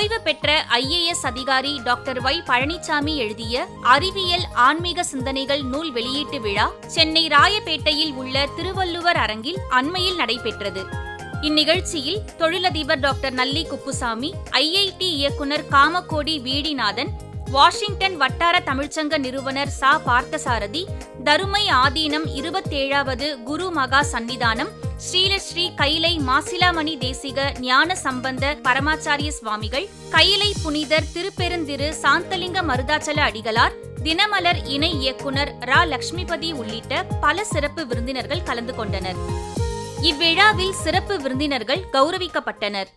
ஓய்வு பெற்ற ஐஏஎஸ் அதிகாரி டாக்டர் ஒய் பழனிசாமி எழுதிய அறிவியல் ஆன்மீக சிந்தனைகள் நூல் வெளியீட்டு விழா சென்னை ராயப்பேட்டையில் உள்ள திருவள்ளுவர் அரங்கில் அண்மையில் நடைபெற்றது. இந்நிகழ்ச்சியில் தொழிலதிபர் டாக்டர் நல்லி குப்புசாமி ஐஐடி இயக்குநர் காமக்கோடி வீடிநாதன் வாஷிங்டன் வட்டார தமிழ்ச்சங்க நிறுவனர் சா. பார்த்தசாரதி தருமை ஆதீனம் இருபத்தேழாவது குரு மகா சன்னிதானம் ஸ்ரீலஸ்ரீ கைலை மாசிலாமணி தேசிக ஞான சம்பந்த பரமாச்சாரிய சுவாமிகள் கைலை புனிதர் திருப்பெருந்திரு சாந்தலிங்க மருதாச்சல அடிகளார் தினமலர் இணை இயக்குனர் ரா. லக்ஷ்மிபதி உள்ளிட்ட பல சிறப்பு விருந்தினர்கள் கலந்து கொண்டனர். இவ்விழாவில் சிறப்பு விருந்தினர்கள் கௌரவிக்கப்பட்டனர்.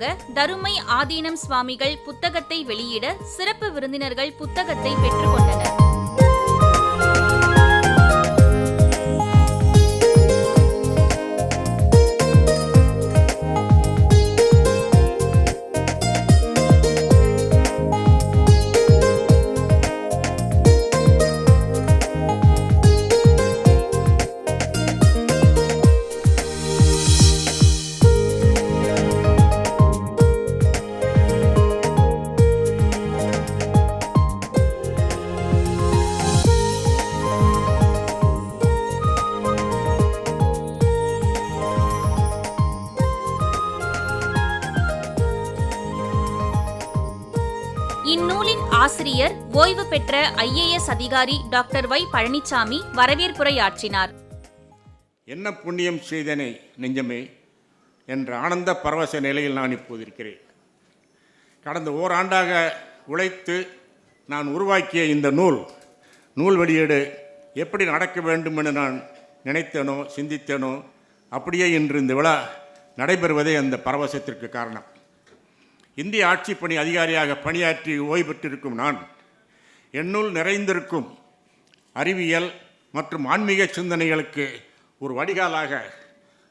நிகழ்வாக தருமை ஆதீனம் சுவாமிகள் புத்தகத்தை வெளியிட சிறப்பு விருந்தினர்கள் புத்தகத்தை பெற்றுக்கொண்டனர் பெற்ற ஐஏஎஸ் அதிகாரி டாக்டர் வை பழனிசாமி வரவேற்புரையாற்றினார். என்ன புண்ணியம் செய்தனை நெஞ்சமே என்ற ஆனந்த பரவச நிலையில் நான் இப்போது இருக்கிறேன். கடந்த ஓராண்டாக உழைத்து நான் உருவாக்கிய இந்த நூல் நூல் வெளியீடு எப்படி நடக்க வேண்டும் என நான் நினைத்தேனோ சிந்தித்தேனோ அப்படியே இன்று இந்த விழா நடைபெறுவதே அந்த பரவசத்திற்கு காரணம். இந்திய ஆட்சி பணி அதிகாரியாக பணியாற்றி ஓய்வு பெற்றிருக்கும் நான் என்னுள் நிறைந்திருக்கும் அறிவியல் மற்றும் ஆன்மீக சிந்தனைகளுக்கு ஒரு வடிகாலாக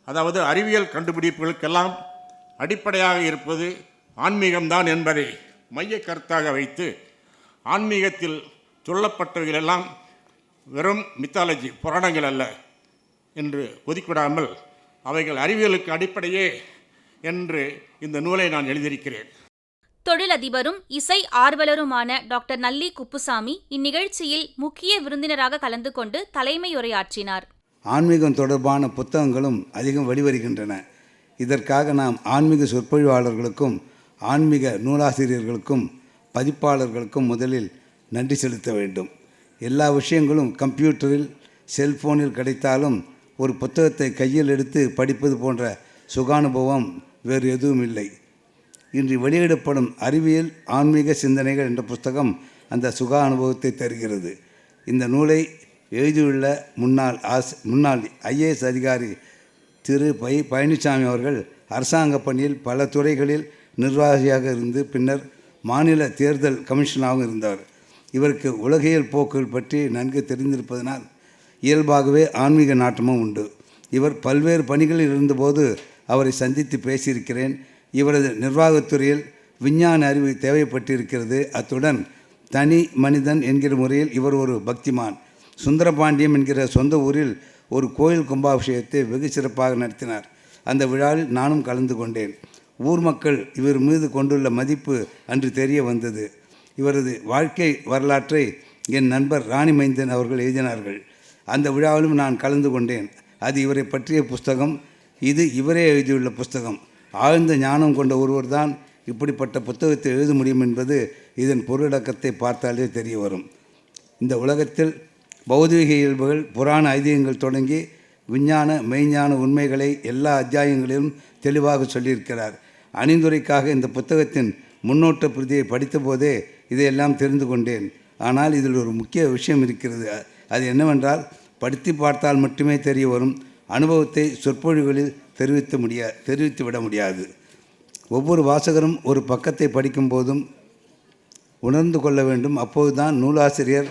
அதாவது அறிவியல் கண்டுபிடிப்புகளுக்கெல்லாம் அடிப்படையாக இருப்பது ஆன்மீகம்தான் என்பதை மைய கருத்தாக வைத்து ஆன்மீகத்தில் சொல்லப்பட்டவைகளெல்லாம் வெறும் மித்தாலஜி புராணங்கள் அல்ல என்று ஒதுக்கிவிடாமல் அவைகள் அறிவியலுக்கு அடிப்படையே என்று இந்த நூலை நான் எழுதியிருக்கிறேன். தொழிலதிபரும் இசை ஆர்வலருமான டாக்டர் நல்லி குப்புசாமி இந்நிகழ்ச்சியில் முக்கிய விருந்தினராக கலந்து கொண்டு தலைமையுரையாற்றினார். ஆன்மீகம் தொடர்பான புத்தகங்களும் அதிகம் வெளிவருகின்றன. இதற்காக நாம் ஆன்மீக சொற்பொழிவாளர்களுக்கும் ஆன்மீக நூலாசிரியர்களுக்கும் பதிப்பாளர்களுக்கும் முதலில் நன்றி செலுத்த வேண்டும். எல்லா விஷயங்களும் கம்ப்யூட்டரில் செல்போனில் கிடைத்தாலும் ஒரு புத்தகத்தை கையில் எடுத்து படிப்பது போன்ற சுகானுபவம் வேறு எதுவும் இல்லை. இன்று வெளியிடப்படும் அறிவியல் ஆன்மீக சிந்தனைகள் என்ற புத்தகம் அந்த சுக அனுபவத்தை தருகிறது. இந்த நூலை எழுதியுள்ள முன்னாள் ஆஸ் முன்னாள் ஐஏஎஸ் அதிகாரி திரு பை பழனிசாமி அவர்கள் அரசாங்க பணியில் பல துறைகளில் நிர்வாகியாக இருந்து பின்னர் மாநில தேர்தல் கமிஷனாகவும் இருந்தார். இவருக்கு உலகியல் போக்குகள் பற்றி நன்கு தெரிந்திருப்பதனால் இயல்பாகவே ஆன்மீக நாட்டமும் உண்டு. இவர் பல்வேறு பணிகளில் இருந்தபோது அவரை சந்தித்து பேசியிருக்கிறேன். இவரது நிர்வாகத்துறையில் விஞ்ஞான அறிவு தேவைப்பட்டிருக்கிறது. அத்துடன் தனி மனிதன் என்கிற முறையில் இவர் ஒரு பக்திமான். சுந்தரபாண்டியம் என்கிற சொந்த ஊரில் ஒரு கோயில் கும்பாபிஷேகத்தை வெகு சிறப்பாக நடத்தினார். அந்த விழாவில் நானும் கலந்து கொண்டேன். ஊர் மக்கள் இவர் மீது கொண்டுள்ள மதிப்பு அன்று தெரிய வந்தது. இவரது வாழ்க்கை வரலாற்றை என் நண்பர் ராணி மைந்தன் அவர்கள் எழுதினார்கள். அந்த விழாவிலும் நான் கலந்து கொண்டேன். அது இவரை பற்றிய புஸ்தகம். இது இவரே எழுதியுள்ள புஸ்தகம். ஆழ்ந்த ஞானம் கொண்ட ஒருவர் தான் இப்படிப்பட்ட புத்தகத்தை எழுத முடியும் என்பது இதன் பொருளடக்கத்தை பார்த்தாலே தெரிய வரும். இந்த உலகத்தில் பௌதீக இயல்புகள் புராண ஐதீகங்கள் தொடங்கி விஞ்ஞான மெய்ஞான உண்மைகளை எல்லா அத்தியாயங்களிலும் தெளிவாக சொல்லியிருக்கிறார். அணிந்துரைக்காக இந்த புத்தகத்தின் முன்னோட்ட பிரதியை படித்தபோதே இதையெல்லாம் தெரிந்து கொண்டேன். ஆனால் இதில் ஒரு முக்கிய விஷயம் இருக்கிறது. அது என்னவென்றால் படித்து பார்த்தால் மட்டுமே தெரிய வரும். அனுபவத்தை சொற்பொழிவுகளில் தெரிவித்து முடியா தெரிவித்து விட முடியாது. ஒவ்வொரு வாசகரும் ஒரு பக்கத்தை படிக்கும் போதும் உணர்ந்து கொள்ள வேண்டும். அப்போதுதான் நூலாசிரியர்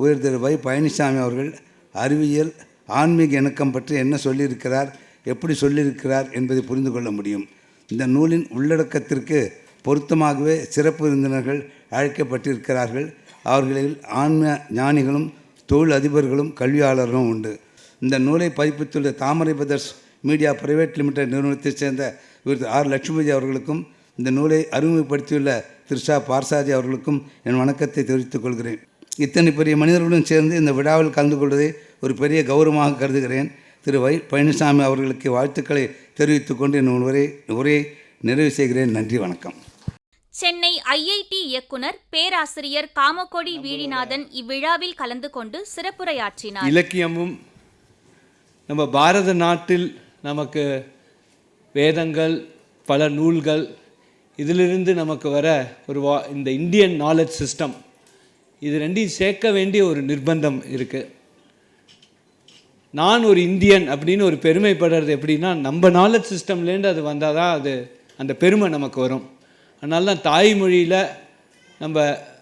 உயர் திரு வை பழனிசாமி அவர்கள் அறிவியல் ஆன்மீக இணக்கம் பற்றி என்ன சொல்லியிருக்கிறார் எப்படி சொல்லியிருக்கிறார் என்பதை புரிந்து கொள்ள முடியும். இந்த நூலின் உள்ளடக்கத்திற்கு பொருத்தமாகவே சிறப்பு விருந்தினர்கள் அழைக்கப்பட்டிருக்கிறார்கள். அவர்களில் ஆன்ம ஞானிகளும் தொழில் அதிபர்களும் கல்வியாளர்களும் உண்டு. இந்த நூலை பதிப்பித்துள்ள Thamarai brothers media private limited நிறுவனத்தைச் சேர்ந்த இவர் ஆர் லட்சுமிபதி அவர்களுக்கும் இந்த நூலை அறிமுகப்படுத்தியுள்ள திரு ஷா பார்சாதி அவர்களுக்கும் என் வணக்கத்தை தெரிவித்துக் கொள்கிறேன். இத்தனை பெரிய மனிதர்களுடன் சேர்ந்து இந்த விழாவில் கலந்து கொள்வதை ஒரு பெரிய கௌரவமாக கருதுகிறேன். திரு வை பழனிசாமி அவர்களுக்கு வாழ்த்துக்களை தெரிவித்துக் கொண்டு என் உரையை உரையை நிறைவு செய்கிறேன். நன்றி வணக்கம். சென்னை ஐஐடி இயக்குனர் பேராசிரியர் காமக்கொடி வீழிநாதன் இவ்விழாவில் கலந்து கொண்டு சிறப்புரையாற்றினார். இலக்கியமும் நம்ம பாரத நாட்டில் நமக்கு வேதங்கள் பல நூல்கள் இதிலிருந்து நமக்கு வர ஒரு வா இந்த இந்தியன் நாலேஜ் சிஸ்டம் இது ரெண்டையும் சேர்க்க வேண்டிய ஒரு நிர்பந்தம் இருக்குது நான் ஒரு இந்தியன் அப்படின்னு ஒரு பெருமைப்படுறது எப்படின்னா நம்ம நாலேஜ் சிஸ்டம்லேருந்து அது வந்தால் தான் அது அந்த பெருமை நமக்கு வரும். அதனால தான் தாய்மொழியில் நம்ம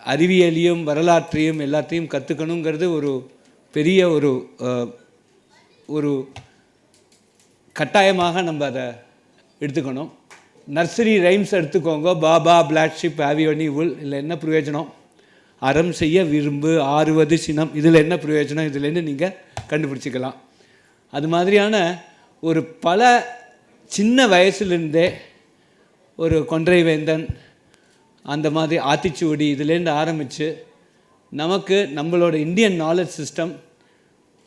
அறிவியலையும் வரலாற்றையும் எல்லாத்தையும் கற்றுக்கணுங்கிறது ஒரு பெரிய ஒரு ஒரு கட்டாயமாக நம்ம அதை எடுத்துக்கணும். நர்சரி ரைம்ஸ் எடுத்துக்கோங்க. Baa baa black sheep have you any wool இதில் என்ன பிரயோஜனம்? அறம் செய்ய விரும்பு ஆறுவது சினம். இதில் என்ன பிரயோஜனம்? இதுலேருந்து நீங்கள் கண்டுபிடிச்சிக்கலாம். அது மாதிரியான ஒரு பல சின்ன வயசுலேருந்தே ஒரு கொன்றை வேந்தன் அந்த மாதிரி ஆத்திச்சுவடி இதுலேருந்து ஆரம்பித்து நமக்கு நம்மளோட இந்தியன் நாலேஜ் சிஸ்டம்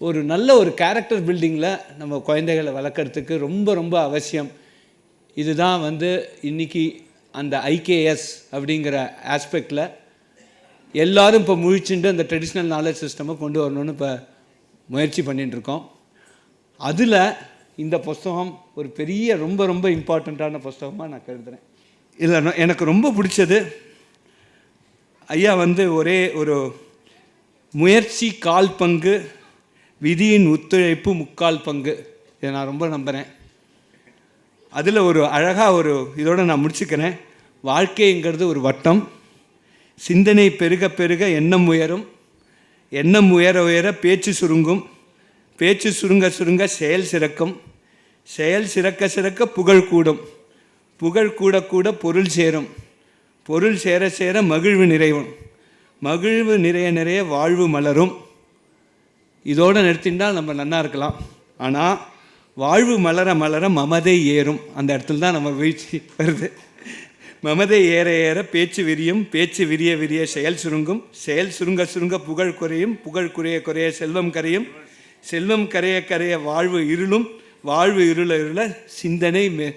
ஒரு நல்ல ஒரு கேரக்டர் பில்டிங்கில் நம்ம குழந்தைகளை வளர்க்குறதுக்கு ரொம்ப ரொம்ப அவசியம். இதுதான் வந்து இன்றைக்கி அந்த ஐகேஎஸ் அப்படிங்கிற ஆஸ்பெக்டில் எல்லோரும் இப்போ முழிச்சுட்டு அந்த ட்ரெடிஷ்னல் நாலேஜ் சிஸ்டமை கொண்டு வரணும்னு இப்போ முயற்சி பண்ணிட்டுருக்கோம். அதில் இந்த புஸ்தகம் ஒரு பெரிய ரொம்ப ரொம்ப இம்பார்ட்டண்ட்டான புஸ்தகமாக நான் கருதுகிறேன் இல்லை எனக்கு ரொம்ப பிடிச்சது ஐயா வந்து ஒரே ஒரு முயற்சி கால் பங்கு விதியின் ஒத்துழைப்பு முக்கால் பங்கு. இதை நான் ரொம்ப நம்புகிறேன் அதில் ஒரு அழகாக ஒரு இதோடு நான் முடிச்சுக்கிறேன். வாழ்க்கைங்கிறது ஒரு வட்டம். சிந்தனை பெருக பெருக எண்ணம் உயரும். எண்ணம் உயர உயர பேச்சு சுருங்கும். பேச்சு சுருங்க சுருங்க செயல் சிறக்கும். செயல் சிறக்க சிறக்க புகழ் கூடும். புகழ் கூட கூட பொருள் சேரும். பொருள் சேர சேர மகிழ்வு நிறைவும். மகிழ்வு நிறைய நிறைய வாழ்வு மலரும். இதோடு நிறுத்தினால் நம்ம நன்னா இருக்கலாம். ஆனால் வாழ்வு மலர மலர மமதை ஏறும். அந்த இடத்துல தான் நம்ம வீழ்ச்சி வருது. மமதை ஏற ஏற பேச்சு விரியும் பேச்சு விரிய விரிய செயல் சுருங்கும். செயல் சுருங்க சுருங்க புகழ் குறையும் புகழ் குறைய குறைய செல்வம் கரையும். செல்வம் கரைய கரைய வாழ்வு இருளும் வாழ்வு இருள இருள சிந்தனை மெ-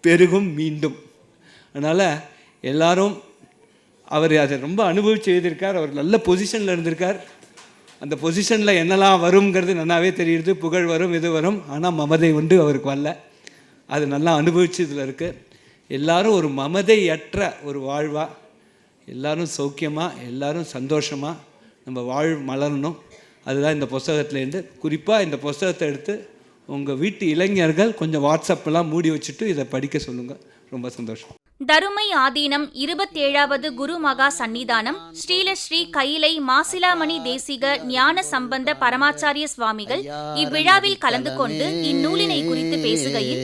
பெருகும் மீண்டும். அதனால் எல்லாரும் அவர் அதை ரொம்ப அனுபவிச்சு எழுதியிருக்கார் அவர் நல்ல பொசிஷனில் இருந்திருக்கார். அந்த பொசிஷனில் என்னெல்லாம் வருங்கிறது நல்லாவே தெரியுது. புகழ் வரும் இது வரும். ஆனால் மமதை உண்டு அவருக்கு வரல. அது நல்லா அனுபவிச்சு இதில் இருக்குது எல்லாரும் ஒரு மமதையற்ற ஒரு வாழ்வாக எல்லோரும் சௌக்கியமாக எல்லோரும் சந்தோஷமாக நம்ம வாழ் மலரணும். அதுதான் இந்த புஸ்தகத்துலேருந்து. குறிப்பாக இந்த புஸ்தகத்தை எடுத்து உங்கள் வீட்டு இளைஞர்கள் கொஞ்சம் வாட்ஸ்அப்பெல்லாம் மூடி வச்சுட்டு இதை படிக்க சொல்லுங்கள் ரொம்ப சந்தோஷம். தருமை ஆதீனம் இருபத்தேழாவது குரு மகா சந்நிதானம் ஸ்ரீலஸ்ரீ கைலை மாசிலாமணி தேசிக ஞான சம்பந்த பரமாச்சாரிய சுவாமிகள் இவ்விழாவில் கலந்து கொண்டு இந்நூலினை குறித்து பேசுகையில்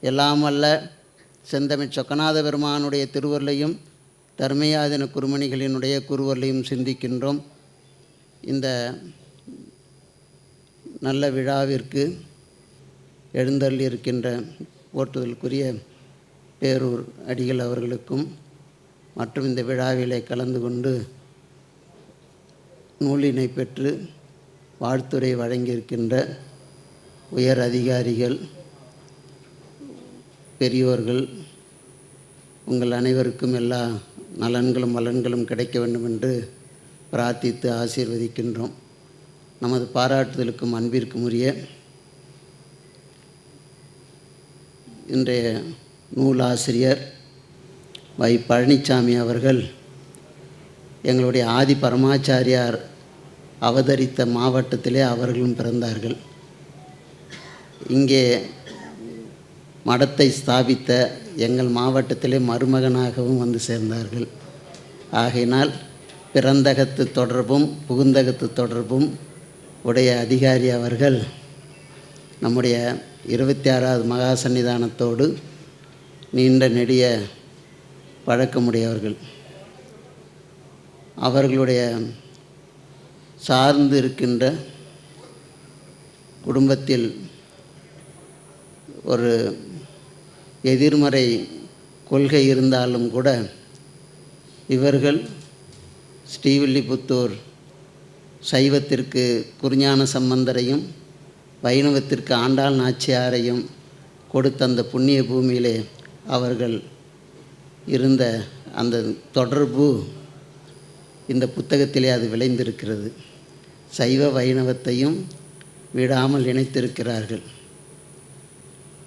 எல்லாம் வல்ல செந்தமிழ் சொக்கநாத பெருமானுடைய திருவருளையும் தருமையாதீன குருமணிகளினுடைய குருவர்களையும் சிந்திக்கின்றோம். இந்த நல்ல விழாவிற்கு எழுந்தள்ளியிருக்கின்ற இருக்கின்ற பேரூர் அடிகள் அவர்களுக்கும் மற்றும் இந்த விழாவிலே கலந்து கொண்டு நூலினை பெற்று வாழ்த்துறை வழங்கியிருக்கின்ற உயர் அதிகாரிகள் பெரியோர்கள் உங்கள் அனைவருக்கும் எல்லா நலன்களும் மலன்களும் கிடைக்க வேண்டும் என்று பிரார்த்தித்து ஆசீர்வதிக்கின்றோம். நமது பாராட்டுதலுக்கும் அன்பிற்கும் உரிய இன்றைய நூலாசிரியர் வை பழனிசாமி அவர்கள் எங்களுடைய ஆதி பரமாச்சாரியார் அவதரித்த மாவட்டத்திலே அவர்களும் பிறந்தார்கள். இங்கே மடத்தை ஸ்தாபித்த எங்கள் மாவட்டத்திலே மருமகனாகவும் வந்து சேர்ந்தார்கள். ஆகையினால் பிறந்தகத்து தொடர்பும் புகுந்தகத்து தொடர்பும் உடைய அதிகாரி அவர்கள் நம்முடைய இருபத்தி ஆறாவது மகா சன்னிதானத்தோடு நீண்ட நெடிய பழக்கமுடையவர்கள். அவர்களுடைய சார்ந்து இருக்கின்ற குடும்பத்தில் ஒரு எதிர்மறை கொள்கை இருந்தாலும் கூட இவர்கள் ஸ்ரீவில்லிபுத்தூர் சைவத்திற்கு குருஞான சம்பந்தரையும் வைணவத்திற்கு ஆண்டாள் நாச்சியாரையும் கொடுத்த அந்த புண்ணிய பூமியிலே அவர்கள் இருந்த அந்த தொடர்பு இந்த புத்தகத்திலே அது விளைந்திருக்கிறது. சைவ வைணவத்தையும் விடாமல் இணைத்திருக்கிறார்கள்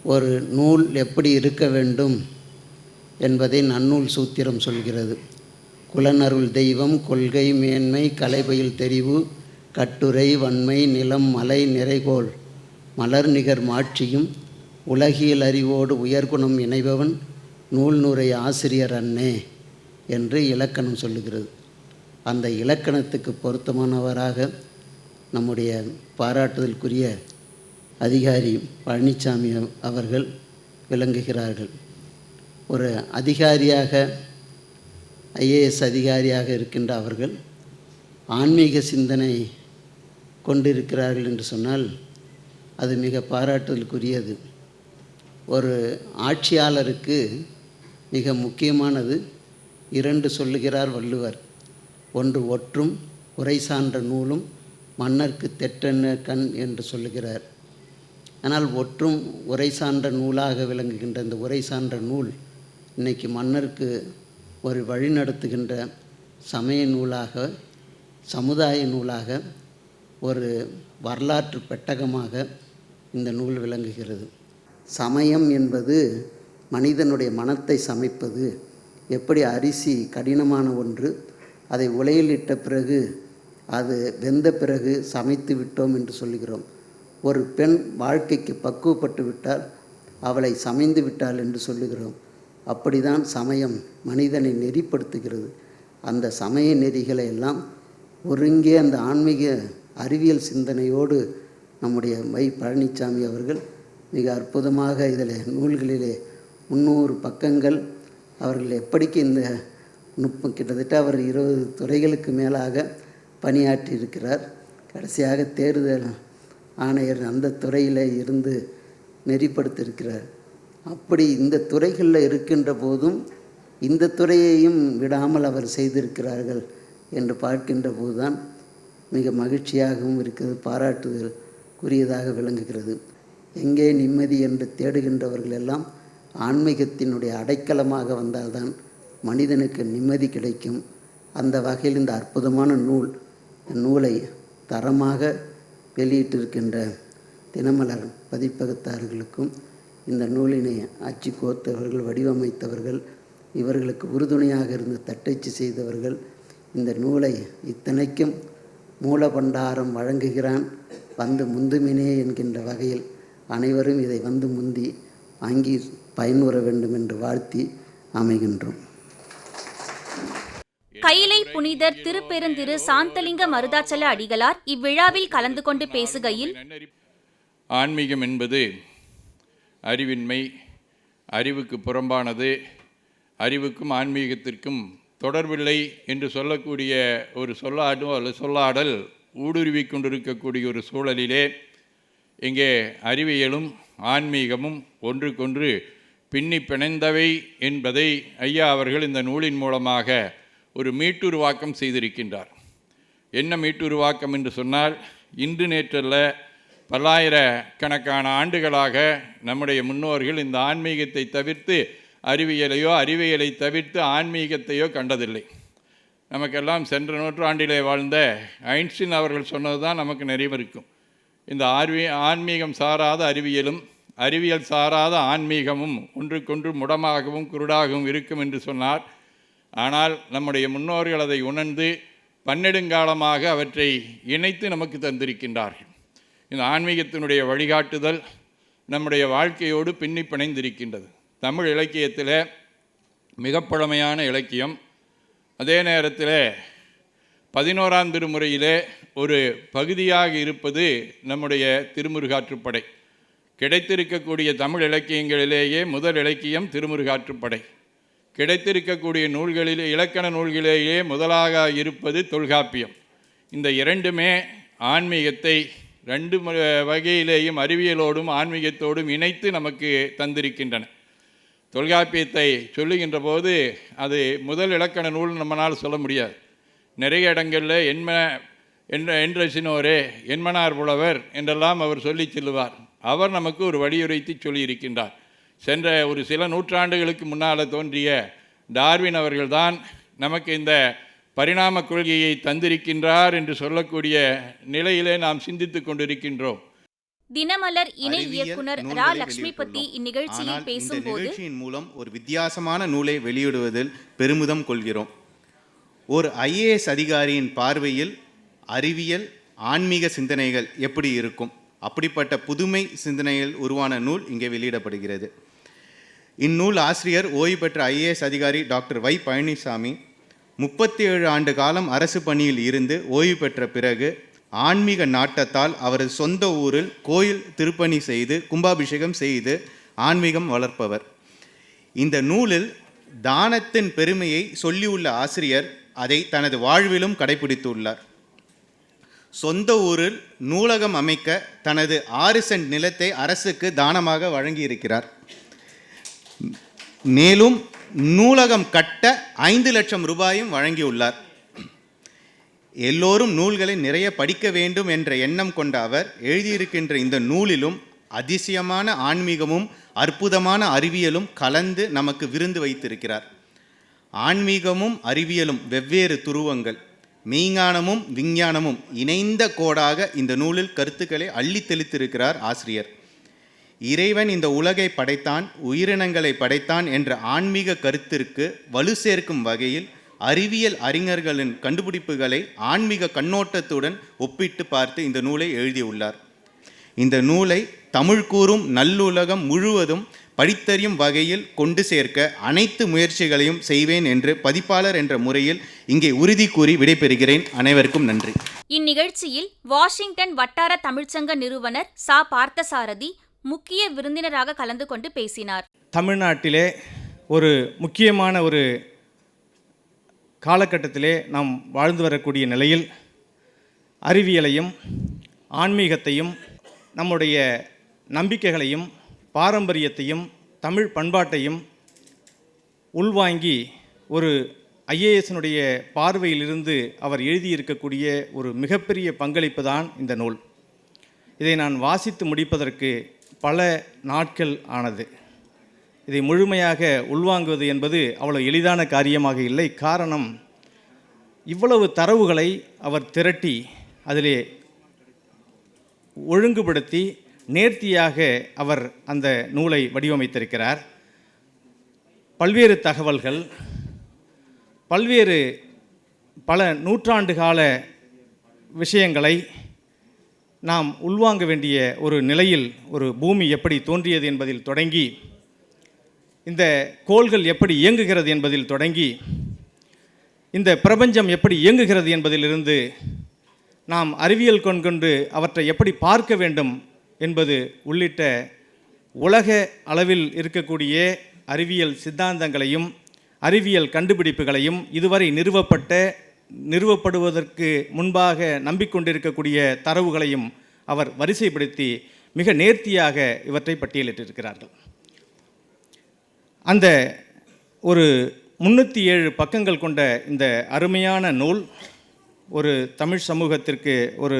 ஒரு நூல் எப்படி இருக்க வேண்டும் என்பதை நன்னூல் சூத்திரம் சொல்கிறது. குலனருள் தெய்வம் கொள்கை மேன்மை கலைபயில் தெரிவு கட்டுரை வன்மை நிலம் மலை நிறைகோள் மலர் நிகர் மாட்சியும் உலகியல் அறிவோடு உயர்குணம் இணைபவன் நூல் நூரை ஆசிரியர் அன்னே என்று இலக்கணம் சொல்லுகிறது. அந்த இலக்கணத்துக்கு பொருத்தமானவராக நம்முடைய பாராட்டுதலுக்குரிய அதிகாரி பழனிசாமி அவர்கள் விளங்குகிறார்கள். ஒரு அதிகாரியாக ஐஏஎஸ் அதிகாரியாக இருக்கின்ற அவர்கள் ஆன்மீக சிந்தனை கொண்டிருக்கிறார்கள் என்று சொன்னால் அது மிக பாராட்டுதலுக்குரியது. ஒரு ஆட்சியாளருக்கு மிக முக்கியமானது இரண்டு சொல்லுகிறார் வள்ளுவர். ஒன்று ஒற்றும் உரை சான்ற நூலும் மன்னர்க்கு தெற்றென்ன கண் என்று சொல்லுகிறார். ஆனால் ஒற்றும் உரை சான்ற நூலாக விளங்குகின்ற இந்த உரை சான்ற நூல் இன்னைக்கு மன்னருக்கு ஒரு வழிநடத்துகின்ற சமய நூலாக சமுதாய நூலாக ஒரு வரலாற்று பெட்டகமாக இந்த நூல் விளங்குகிறது. சமயம் என்பது மனிதனுடைய மனத்தை சமைப்பது. எப்படி அரிசி கடினமான ஒன்று அதை உலையில் இட்ட பிறகு அது வெந்த பிறகு சமைத்து விட்டோம் என்று சொல்லுகிறோம். ஒரு பெண் வாழ்க்கைக்கு பக்குவப்பட்டு விட்டால் அவளை சமைந்து விட்டாள் என்று சொல்லுகிறோம். அப்படிதான் சமயம் மனிதனை நெறிப்படுத்துகிறது. அந்த சமய நெறிகளை எல்லாம் ஒருங்கே அந்த ஆன்மீக அறிவியல் சிந்தனையோடு நம்முடைய வை பழனிசாமி அவர்கள் மிக அற்புதமாக இதில் நூல்களிலே முந்நூறு பக்கங்கள் அவர்கள் எப்படிக்கு இந்த நுட்பம் கிட்டத்தட்ட அவர் இருபது துறைகளுக்கு மேலாக பணியாற்றி இருக்கிறார் கடைசியாக தேர்தல் ஆணையர் அந்த துறையில் இருந்து நெறிப்படுத்தியிருக்கிறார். அப்படி இந்த துறைகளில் இருக்கின்ற போதும் இந்த துறையையும் விடாமல் அவர் செய்திருக்கிறார்கள் என்று பார்க்கின்ற போதுதான் மிக மகிழ்ச்சியாகவும் இருக்கிறது பாராட்டுதல் பாராட்டுதலுக்குரியதாக விளங்குகிறது. எங்கே நிம்மதி என்று தேடுகின்றவர்கள் எல்லாம் ஆன்மீகத்தினுடைய அடைக்கலமாக வந்தால்தான் மனிதனுக்கு நிம்மதி கிடைக்கும். அந்த வகையில் இந்த அற்புதமான நூல் நூலை தரமாக வெளியிட்டிருக்கின்ற தினமலர் பதிப்பகத்தார்களுக்கும் இந்த நூலினை அச்சு கோர்த்தவர்கள் வடிவமைத்தவர்கள் இவர்களுக்கு உறுதுணையாக இருந்து தட்டச்சு செய்தவர்கள் இந்த நூலை இத்தனைக்கும் மூலபண்டாரம் வழங்குகிறான். வந்து முந்துமினே என்கின்ற வகையில் அனைவரும் இதை வந்து முந்தி வாங்கி பயனுற வேண்டும் என்று வாழ்த்தி அமைகின்றோம். கைலை புனிதர் திருப்பெருந்திரு சாந்தலிங்க மருதாச்சல அடிகளார் இவ்விழாவில் கலந்து கொண்டு பேசுகையில் ஆன்மீகம் என்பது அறிவின்மை அறிவுக்கு புறம்பானது அறிவுக்கும் ஆன்மீகத்திற்கும் தொடர்பில்லை என்று சொல்லக்கூடிய ஒரு சொல்லாடு அல்லது சொல்லாடல் ஊடுருவி கொண்டிருக்கக்கூடிய ஒரு சூழலிலே இங்கே அறிவியலும் ஆன்மீகமும் ஒன்றுக்கொன்று பின்னி பிணைந்தவை என்பதை ஐயா அவர்கள் இந்த நூலின் மூலமாக ஒரு மீட்டுருவாக்கம் செய்திருக்கின்றார். என்ன மீட்டுருவாக்கம் என்று சொன்னால் இன்று நேற்றல்ல பல்லாயிரக்கணக்கான ஆண்டுகளாக நம்முடைய முன்னோர்கள் இந்த ஆன்மீகத்தை தவிர்த்து அறிவியலையோ அறிவியலை தவிர்த்து ஆன்மீகத்தையோ கண்டதில்லை. நமக்கெல்லாம் சென்ற நூற்றாண்டிலே வாழ்ந்த ஐன்ஸ்டின் அவர்கள் சொன்னது தான் நமக்கு நிறைவு இருக்கும். இந்த ஆர்வி ஆன்மீகம் சாராத அறிவியலும் அறிவியல் சாராத ஆன்மீகமும் ஒன்றுக்கொன்று முடமாகவும் குருடாகவும் இருக்கும் என்று சொன்னார். ஆனால் நம்முடைய முன்னோர்கள் அதை உணர்ந்து பன்னெடுங்காலமாக அவற்றை இணைத்து நமக்கு தந்திருக்கின்றார்கள். இந்த ஆன்மீகத்தினுடைய வழிகாட்டுதல் நம்முடைய வாழ்க்கையோடு பின்னி பிணைந்திருக்கின்றது. தமிழ் இலக்கியத்தில் மிக பழமையான இலக்கியம். அதே நேரத்தில் பதினோராம் திருமுறையிலே ஒரு பகுதியாக இருப்பது நம்முடைய திருமுருகாற்றுப்படை. கிடைத்திருக்கக்கூடிய தமிழ் இலக்கியங்களிலேயே முதல் இலக்கியம் திருமுருகாற்றுப்படை. கிடைத்திருக்கக்கூடிய நூல்களிலே இலக்கண நூல்களிலேயே முதலாக இருப்பது தொல்காப்பியம். இந்த இரண்டுமே ஆன்மீகத்தை ரெண்டு வகையிலேயும் அறிவியலோடும் ஆன்மீகத்தோடும் இணைத்து நமக்கு தந்திருக்கின்றன. தொல்காப்பியத்தை சொல்லுகின்ற போது அது முதல் இலக்கண நூல் நம்மளால் சொல்ல முடியாது. நிறைய இடங்களில் என்ம என்ற என்றசினோரே என்மனார் புலவர் என்றெல்லாம் அவர் சொல்லி செல்லுவார். அவர் நமக்கு ஒரு வழியுரைத்து சொல்லியிருக்கின்றார். சென்ற ஒரு சில நூற்றாண்டுகளுக்கு முன்னால் தோன்றிய டார்வின் அவர்கள்தான் நமக்கு இந்த பரிணாம கொள்கையை தந்திருக்கின்றார் என்று சொல்லக்கூடிய நிலையிலே நாம் சிந்தித்துக் கொண்டிருக்கின்றோம். தினமலர் இணை இயக்குனர் ரா. லட்சுமிபதி. இந்நிகழ்ச்சியில் பேசும்போது நிகழ்ச்சியின் மூலம் ஒரு வித்தியாசமான நூலை வெளியிடுவதில் பெருமிதம் கொள்கிறோம். ஒரு ஐஏஎஸ் அதிகாரியின் பார்வையில் அறிவியல் ஆன்மீக சிந்தனைகள் எப்படி இருக்கும்? அப்படிப்பட்ட புதுமை சிந்தனைகள் உருவான நூல் இங்கே வெளியிடப்படுகிறது. இந்நூல் ஆசிரியர் ஓய்வு பெற்ற ஐஏஎஸ் அதிகாரி டாக்டர் வை பழனிசாமி முப்பத்தி ஏழு ஆண்டு காலம் அரசு பணியில் இருந்து ஓய்வு பெற்ற பிறகு ஆன்மீக நாட்டத்தால் அவரது சொந்த ஊரில் கோயில் திருப்பணி செய்து கும்பாபிஷேகம் செய்து ஆன்மீகம் வளர்ப்பவர். இந்த நூலில் தானத்தின் பெருமையை சொல்லியுள்ள ஆசிரியர் அதை தனது வாழ்விலும் கடைபிடித்துள்ளார். சொந்த ஊரில் நூலகம் அமைக்க தனது ஆறு சென்ட் நிலத்தை அரசுக்கு தானமாக வழங்கியிருக்கிறார். மேலும் நூலகம் கட்ட ஐந்து லட்சம் ரூபாயும் வழங்கியுள்ளார். எல்லோரும் நூல்களை நிறைய படிக்க வேண்டும் என்ற எண்ணம் கொண்ட அவர் எழுதியிருக்கின்ற இந்த நூலிலும் அதிசயமான ஆன்மீகமும் அற்புதமான அறிவியலும் கலந்து நமக்கு விருந்து வைத்திருக்கிறார். ஆன்மீகமும் அறிவியலும் வெவ்வேறு துருவங்கள். மெய்ஞானமும் விஞ்ஞானமும் இணைந்த கோடாக இந்த நூலில் கருத்துக்களை அள்ளி தெளித்திருக்கிறார் ஆசிரியர். இறைவன் இந்த உலகை படைத்தான் உயிரினங்களை படைத்தான் என்ற ஆன்மீக கருத்திற்கு வலு சேர்க்கும் வகையில் அறிவியல் அறிஞர்களின் கண்டுபிடிப்புகளை ஆன்மீக கண்ணோட்டத்துடன் ஒப்பிட்டு பார்த்து இந்த நூலை எழுதியுள்ளார். இந்த நூலை தமிழ் கூறும் நல்லுலகம் முழுவதும் படித்தறியும் வகையில் கொண்டு சேர்க்க அனைத்து முயற்சிகளையும் செய்வேன் என்று பதிப்பாளர் என்ற முறையில் இங்கே உறுதி கூறி விடைபெறுகிறேன். அனைவருக்கும் நன்றி. இந்நிகழ்ச்சியில் வாஷிங்டன் வட்டார தமிழ்ச்சங்க நிறுவனர் சா. பார்த்தசாரதி முக்கிய விருந்தினராக கலந்து கொண்டு பேசினார். தமிழ்நாட்டிலே ஒரு முக்கியமான ஒரு காலகட்டத்திலே நாம் வாழ்ந்து வரக்கூடிய நிலையில் அறிவியலையும் ஆன்மீகத்தையும் நம்முடைய நம்பிக்கைகளையும் பாரம்பரியத்தையும் தமிழ் பண்பாட்டையும் உள்வாங்கி ஒரு ஐஏஎஸ்னுடைய பார்வையிலிருந்து அவர் எழுதியிருக்கக்கூடிய ஒரு மிகப்பெரிய பங்களிப்பு தான் இந்த நூல். இதை நான் வாசித்து முடிப்பதற்கு பல நாட்கள் ஆனது. இதை முழுமையாக உள்வாங்குவது என்பது அவ்வளோ எளிதான காரியமாக இல்லை. காரணம் இவ்வளவு தரவுகளை அவர் திரட்டி அதிலே ஒழுங்குபடுத்தி நேர்த்தியாக அவர் அந்த நூலை வடிவமைத்திருக்கிறார். பல்வேறு தகவல்கள் பல்வேறு பல நூற்றாண்டு கால விஷயங்களை நாம் உள்வாங்க வேண்டிய ஒரு நிலையில் ஒரு பூமி எப்படி தோன்றியது என்பதில் தொடங்கி இந்த கோள்கள் எப்படி இயங்குகிறது என்பதில் தொடங்கி இந்த பிரபஞ்சம் எப்படி இயங்குகிறது என்பதிலிருந்து நாம் அறிவியல் கொண்டு அவற்றை எப்படி பார்க்க வேண்டும் என்பது உள்ளிட்ட உலக அளவில் இருக்கக்கூடிய அறிவியல் சித்தாந்தங்களையும் அறிவியல் கண்டுபிடிப்புகளையும் இதுவரை நிறுவப்பட்ட நிறுவப்படுவதற்கு முன்பாக நம்பிக்கொண்டிருக்கக்கூடிய தரவுகளையும் அவர் வரிசைப்படுத்தி மிக நேர்த்தியாக இவற்றை பட்டியலிட்டிருக்கிறார்கள். அந்த ஒரு முன்னூற்றி ஏழு பக்கங்கள் கொண்ட இந்த அருமையான நூல் ஒரு தமிழ் சமூகத்திற்கு ஒரு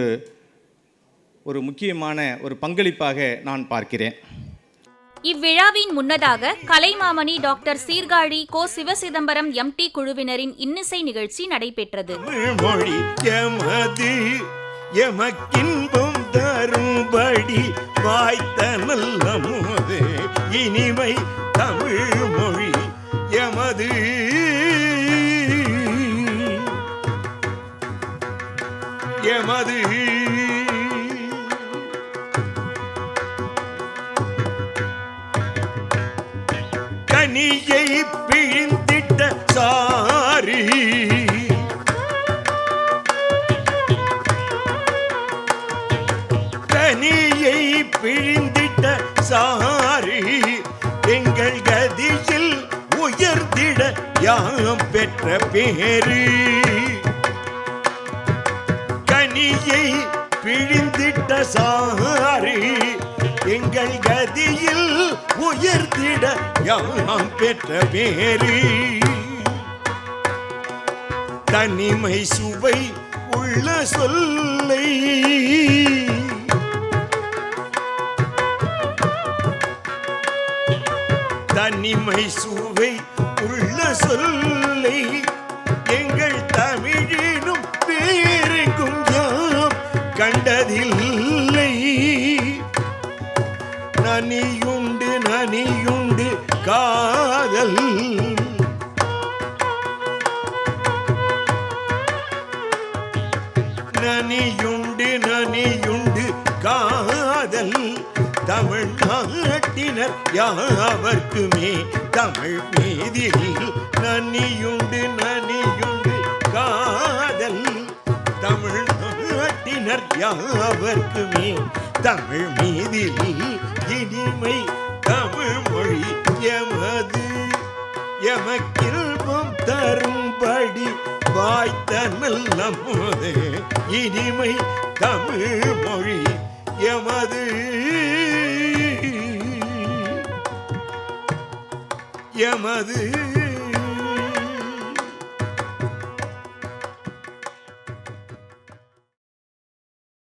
ஒரு முக்கியமான ஒரு பங்களிப்பாக நான் பார்க்கிறேன். இவ்விழாவின் முன்னதாக கலைமாமணி டாக்டர் சீர்காழி கோ. சிவசிதம்பரம் எம்டி குழுவினரின் இன்னிசை நிகழ்ச்சி நடைபெற்றது. தமிழ் மொழி எமது எமக்கின்பம் தரும்படி வாய்த்த நல்ல மோது இனிமை தமிழ் மொழி எமது. எமது யாம் பெற்ற பேரு. கனியை பிழிந்திட்ட சாரி எங்கள் கதியில் உயர்த்திட யாம் பெற்ற பேரு. தனிமை சுவை உள்ள சொல்லை. தனிமை சுவை சொல்லை தமிழ் தமிழ்நாட்டினர் யாவர்க்குமே தமிழ் மீதில் நனியுண்டு நனியுண்டு காதல். தமிழ் தமிழ்நாட்டினர் யாவர்க்குமே தமிழ் மீதில் இனிமை தமிழ் மொழி எமது. எமக்கில்பம் தரும்படி வாய்த்தமிழ் நல்ல இனிமை தமிழ் மொழி எமது. எமது